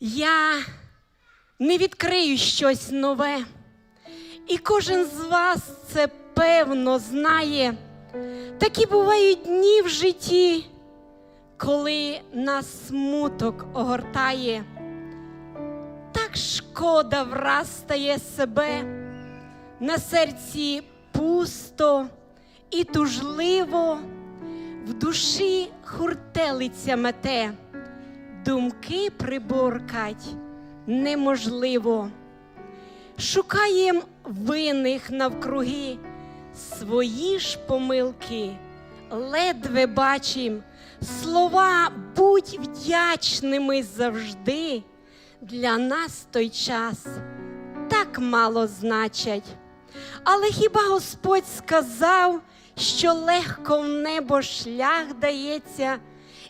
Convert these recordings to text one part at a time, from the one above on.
Я не відкрию щось нове, і кожен з вас це певно знає. Такі бувають дні в житті, коли нас смуток огортає. Так шкода враз стає себе, на серці пусто і тужливо, в душі хуртелиця мете, думки приборкать неможливо. Шукаєм винних навкруги, свої ж помилки ледве бачим, слова будь вдячними завжди. Для нас той час так мало значать. Але хіба Господь сказав, що легко в небо шлях дається,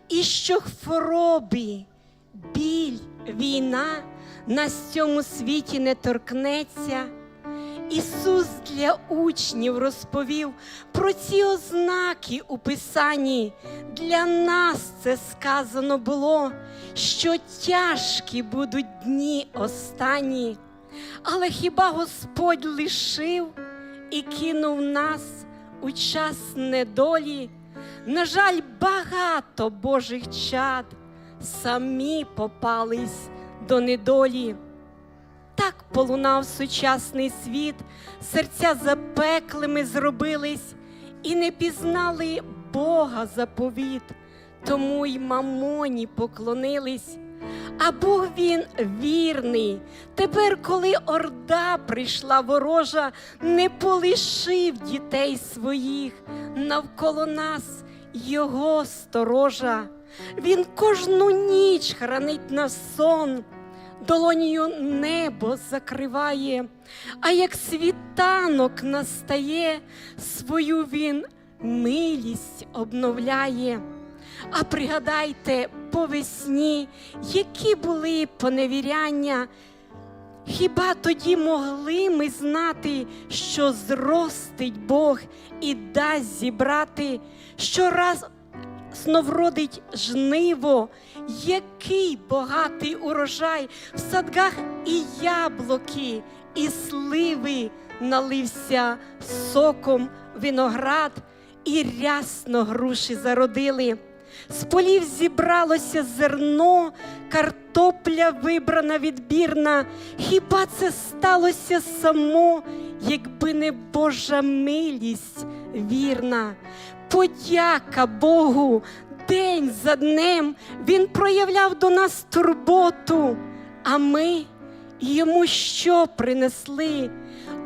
і що хвороби, біль, війна на цьому світі не торкнеться? Ісус для учнів розповів про ці ознаки у Писанні. Для нас це сказано було, що тяжкі будуть дні останні. Але хіба Господь лишив і кинув нас у час недолі? На жаль, багато Божих чад самі попались до недолі. Так полунав сучасний світ, серця запеклими зробились і не пізнали Бога заповіт, тому й мамоні поклонились. А Бог він вірний. Тепер, коли орда прийшла ворожа, не полишив дітей своїх навколо нас його сторожа. Він кожну ніч хранить нас сон долонію небо закриває, а як світанок настає, свою він милість обновляє. А пригадайте по весні, які були поневіряння. Хіба тоді могли ми знати, що зростить Бог і дасть зібрати, що раз сновродить жниво, який багатий урожай в садках і яблуки, і сливи налився соком виноград, і рясно груші зародили. З полів зібралося зерно, картопля вибрана відбірна. Хіба це сталося само, якби не Божа милість вірна? Подяка Богу, день за днем Він проявляв до нас турботу, а ми йому що принесли?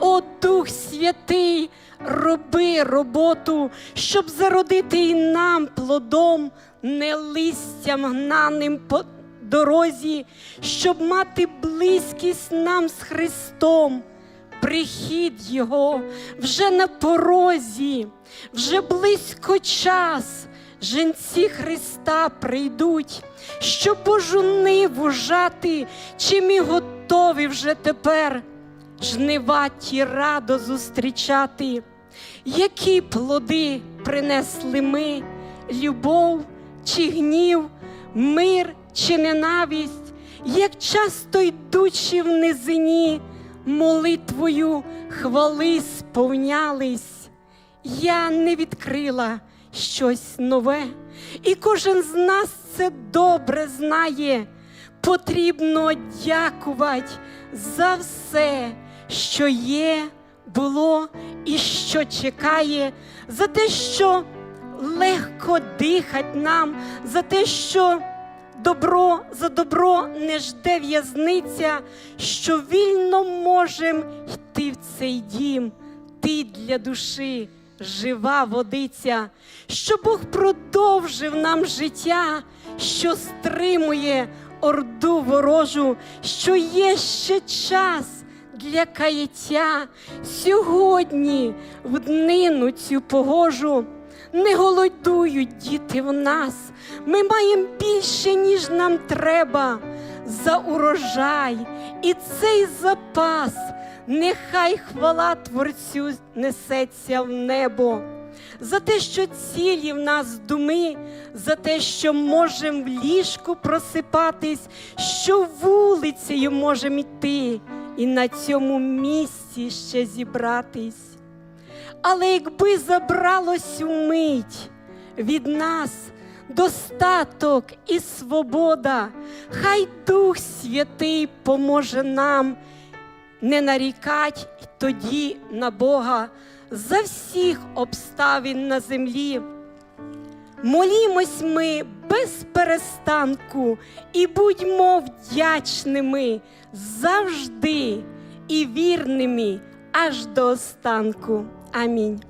О Дух Святий, роби роботу, щоб зародити і нам плодом, не листям гнаним по дорозі, щоб мати близькість нам з Христом. Прихід Його вже на порозі, вже близько час. Женці Христа прийдуть, щоб Божу ниву жати, чи ми готові вже тепер жнива ті радо зустрічати, які плоди принесли ми, любов чи гнів, мир чи ненависть, як часто йдучи в низині, молитвою хвали сповнялись, я не відкрила щось нове, і кожен з нас це добре знає. Потрібно дякувати за все, що є, було і що чекає, за те, що легко дихать нам, за те, що добро за добро не жде в'язниця, що вільно можем йти в цей дім, ти для душі жива водиця, що Бог продовжив нам життя, що стримує орду ворожу, що є ще час для каяття сьогодні, в днину цю погожу. Не голодують діти в нас, ми маємо більше, ніж нам треба за урожай і цей запас. Нехай хвала Творцю несеться в небо. за те, що цілі в нас думи, за те, що можем в ліжку просипатись, що вулицею можем іти і на цьому місці ще зібратись. Але якби забралось умить від нас достаток і свобода, хай Дух Святий поможе нам не нарікать тоді на Бога за всіх обставин на землі. Молімось ми без перестанку і будьмо вдячними завжди і вірними аж до останку. Амінь.